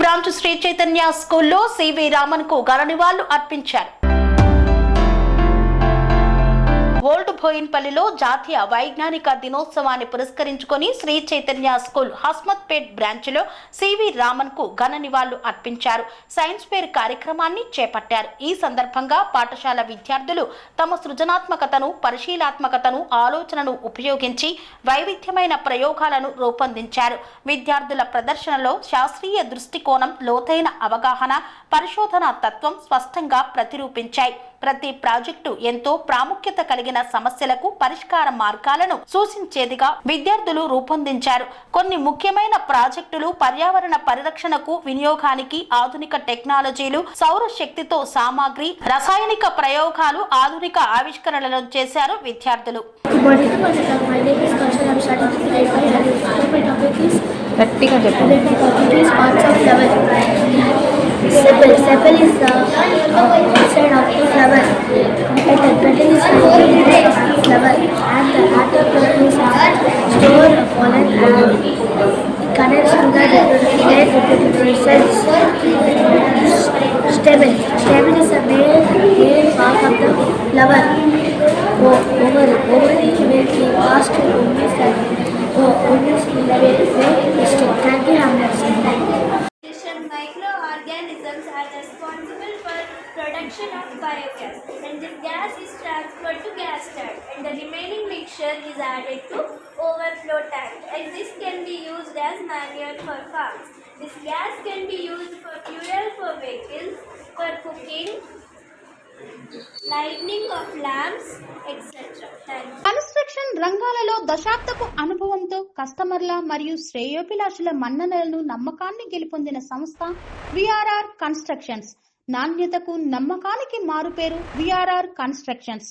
Branch Shri Chaitanya స్కూల్లో CV రామన్కు ఘన నివాళులు అర్పించారు. ఓల్డ్ బోయిన్పల్లిలో జాతీయ వైజ్ఞానిక దినోత్సవాన్ని పురస్కరించుకొని Sri Chaitanya school Hasmatpet CV రామన్కు ఘన నివాళులు అర్పించారు. సైన్స్ ఫేర్ కార్యక్రమాన్ని చేపట్టారు. ఈ సందర్భంగా పాఠశాల విద్యార్థులు తమ సృజనాత్మకతను పరిశీలాత్మకతను ఆలోచనను ఉపయోగించి వైవిధ్యమైన ప్రయోగాలను రూపొందించారు. విద్యార్థుల ప్రదర్శనలో శాస్త్రీయ దృష్టికోణం లోతైన అవగాహన పరిశోధన తత్వం స్పష్టంగా ప్రతిరూపించాయి. ప్రతి ప్రాజెక్టు ఎంతో ప్రాముఖ్యత కలిగిన సమస్యలకు పరిష్కార మార్గాలను సూచించేదిగా విద్యార్థులు రూపొందించారు కొన్ని ముఖ్యమైన ప్రాజెక్టులు పర్యావరణ పరిరక్షణకు వినియోగానికి ఆధునిక టెక్నాలజీలు సౌర శక్తితో సామాగ్రి రసాయనిక ప్రయోగాలు ఆధునిక ఆవిష్కరణలను చేశారు విద్యార్థులు Good morning. My name the petal is the store of pollen and it connects to the reproductive cells. Stamen. Stamen is the main, main part of the flower. Ovary. Ovary may be passed to ovaries and ovaries will be resting. Thank you. Nutrition microorganisms are responsible for production of biogas and remaining mixture is added to overflow tank and this can be used as manure for farms. This gas can be used for fuel for vehicles, for cooking, lighting of lamps, etc. Thank you. Construction రంగాలలో దశాబ్దపు అనుభవంతో కస్టమర్ల మరియు శ్రేయోభిలాషుల మన్ననలను నమ్మకాన్ని గెలుపొందిన సంస్థ VRR constructions నాణ్యతకు నమ్మకానికి మారుపేరు VRR constructions